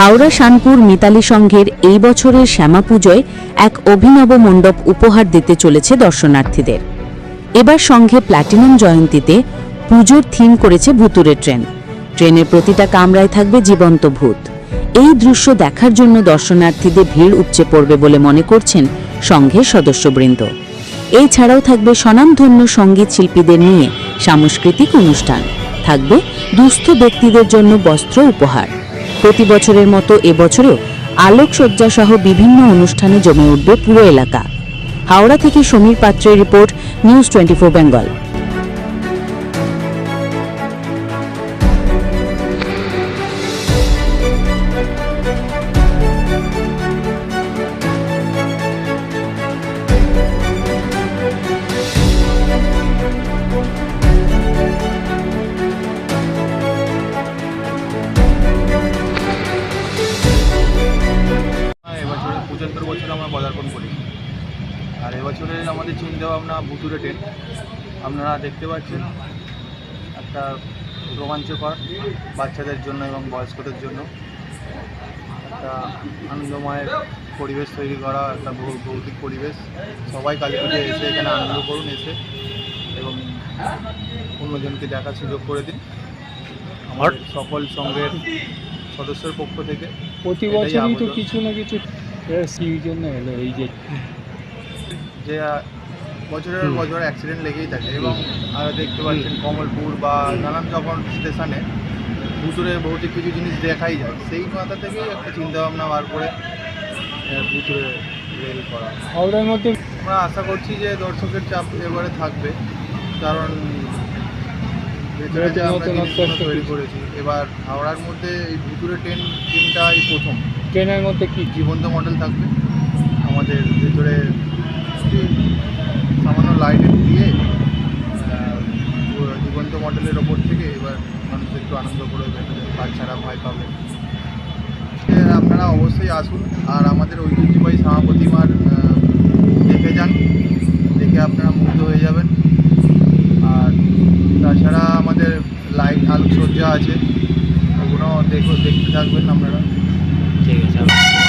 হাওড়া শানপুর মিতালি সংঘের এই বছরের শ্যামা পুজোয় এক অভিনব মণ্ডপ উপহার দিতে চলেছে দর্শনার্থীদের। এবার সংঘে প্ল্যাটিনাম জয়ন্তীতে পুজোর থিম করেছে ভুতুরে ট্রেন। ট্রেনের প্রতিটা কামরায় থাকবে জীবন্ত ভূত। এই দৃশ্য দেখার জন্য দর্শনার্থীদের ভিড় উপচে পড়বে বলে মনে করছেন সংঘের সদস্যবৃন্দ। এছাড়াও থাকবে স্বনামধন্য সংগীত শিল্পীদের নিয়ে সাংস্কৃতিক অনুষ্ঠান। থাকবে দুস্থ ব্যক্তিদের জন্য বস্ত্র উপহার। প্রতি বছরের মতো এবছরেও আলোকসজ্জা সহ বিভিন্ন অনুষ্ঠানে জমে উঠবে পুরো এলাকা। হাওড়া থেকে সমীর পাত্রের report, news twenty four Bengal. এবছরে পঁচাত্তর বছর আমরা পদার্পণ করি। আর এবছরের আমাদের চিন্তা ভাবনা ভুতুরে ট্রেন আপনারা দেখতে পাচ্ছেন একটা রোমাঞ্চকর বাচ্চাদের জন্য এবং বয়স্কদের জন্য একটা আনন্দময় পরিবেশ তৈরি করা একটা ভৌতিক পরিবেশ। সবাই কালী পুজোয় এসে এখানে আনন্দ করুন এসে এবং অন্যজনকে দেখার সুযোগ করে দিন। আমার সকল সঙ্গের সদস্যের পক্ষ থেকে প্রতি বছরই তো কিছু না কিছু এই জন্য এলো এই যে যে বছরের বছর অ্যাক্সিডেন্ট লেগেই থাকে এবং আর দেখতে পাচ্ছেন কমলপুর বা নানান যখন স্টেশনে ভুতুরে ভৌতিক কিছু জিনিস দেখাই যায় সেই মাথা থেকেই একটা চিন্তা ভাবনা বার করে ভুতুরে রেল করা। হাওড়ার মধ্যে আমরা আশা করছি যে দর্শকের চাপ এবারে থাকবে কারণ ভেতরে আমরা তৈরি করেছি এবার হাওড়ার মধ্যে এই ভুতুরে ট্রেন টিমটা এই প্রথম। ট্রেনের মধ্যে কি জীবন্ত মডেল থাকবে? আমাদের ভেতরে সামান্য লাইট দিয়ে জীবন্ত মডেলের ওপর থেকে এবার মানুষ একটু আনন্দ করে বাচ্চারা ভয় পাবে। আপনারা অবশ্যই আসুন আর আমাদের ঐতিহ্যবাহী শ্যামা প্রতিমার দেখে যান, দেখে আপনারা মুগ্ধ হয়ে যাবেন। আর তাছাড়া আমাদের লাইট আলোকসজ্জা আছে, ওগুলো দেখো, দেখতে থাকবেন আপনারা। ঠিক আছে